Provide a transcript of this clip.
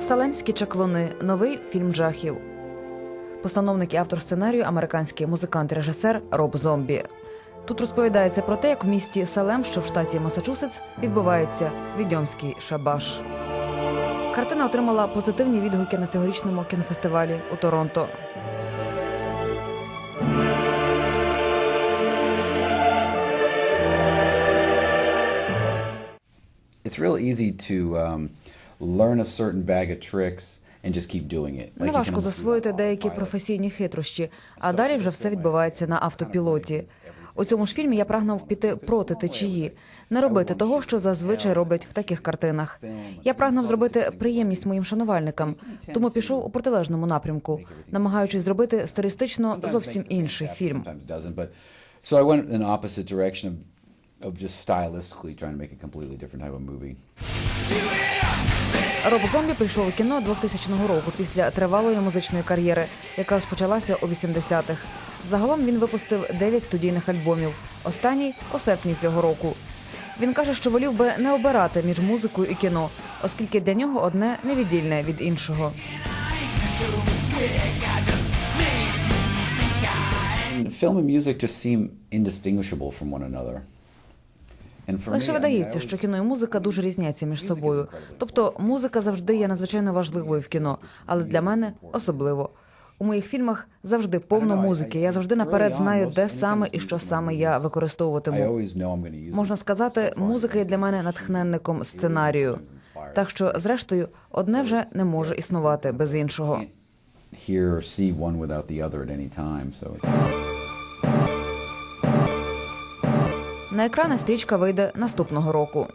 Салемські чаклуни новий фільм жахів. Постановник і автор сценарію американський музикант і режисер Роб Зомбі. Тут розповідається про те, як в місті Салем, що в штаті Масачусетс, відбувається відьомський шабаш. Картина отримала позитивні відгуки на цьогорічному кінофестивалі у Торонто. It's real easy to um, learn a certain bag of tricks and just keep doing it. Like, Неважко засвоїти деякі професійні хитрощі, а далі вже все відбувається на автопілоті. У цьому ж фільмі я прагнув піти проти течії, не робити того, що зазвичай роблять в таких картинах. Я прагнув зробити приємність моїм шанувальникам, тому пішов у протилежному напрямку, намагаючись зробити стилістично зовсім інший фільм. Sometimes doesn't. But so I went in opposite direction of, of just stylistically trying to make a completely different type of movie. Роб Зомбі прийшов у кіно 2000 року після тривалої музичної кар'єри, яка розпочалася у 80-х. Загалом він випустив 9 студійних альбомів. Останній у серпні цього року. Він каже, що волів би не обирати між музикою і кіно, оскільки для нього одне невіддільне від іншого. Film and music just seem indistinguishable from one another. Лише видається, що кіно і музика дуже різняться між собою. Тобто, музика завжди є надзвичайно важливою в кіно, але для мене особливо. У моїх фільмах завжди повно музики. Я завжди наперед знаю, де саме і що саме я використовуватиму. Можна сказати, музика є для мене натхненником сценарію. Так що, зрештою, одне вже не може існувати без іншого. Or see one without the other at any time. So На екрани стрічка вийде наступного року.